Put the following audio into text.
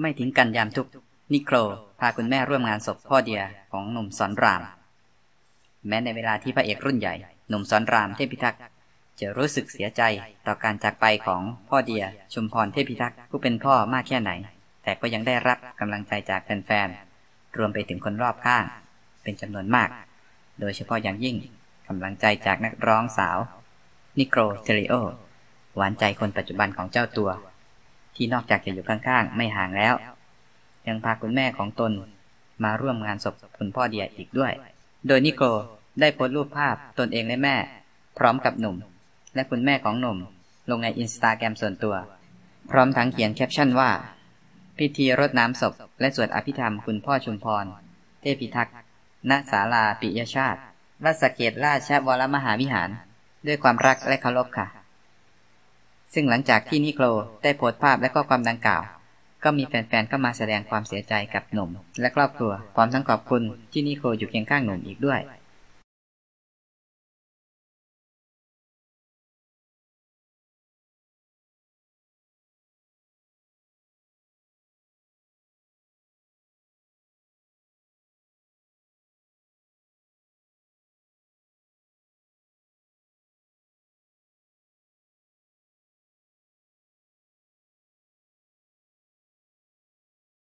ไม่ทิ้งกันยามทุกข์นิโครพาคุณแม่ร่วมงานศพพ่อเดียของหนุ่มสอนราม แม้ในเวลาที่พระเอกรุ่นใหญ่ หนุ่มสอนรามเทพิทักษ์จะรู้สึกเสียใจต่อการจากไปของพ่อเดีย ชุมพรเทพิทักษ์ผู้เป็นพ่อมากแค่ไหน แต่ก็ยังได้รับกำลังใจจากแฟนๆรวมไปถึงคนรอบข้าง เป็นจำนวนมาก โดยเฉพาะอย่างยิ่งกำลังใจจากนักร้องสาว นิโครเทริโอหวานใจคนปัจจุบันของเจ้าตัว ที่นอกจากจะอยู่ข้างๆ ไม่ห่างแล้ว ยังพาคุณแม่ของตนมาร่วมงานศพคุณพ่อเดียอีกด้วย โดยนิโครได้โพสต์รูปภาพตนเองและแม่ พร้อมกับหนุ่ม และคุณแม่ของหนุ่ม ลงในอินสตาแกรมส่วนตัว พร้อมทั้งเขียนแคปชั่นว่า พิธีรดน้ำศพ และสวดอภิธรรมคุณพ่อชุมพร เทพิทักษ์ณศาลาปิยชาติรัศเกตราชวรมหาวิหาร ด้วยความรักและเคารพค่ะ ซึ่งหลังจากที่นิโคลได้โพสต์ภาพและข้อความดังกล่าว ก็มีแฟนๆเข้ามาแสดงความเสียใจกับหนุ่ม และครอบครัว พร้อมทั้งขอบคุณที่นิโคลอยู่เคียงข้างหนุ่มอีกด้วย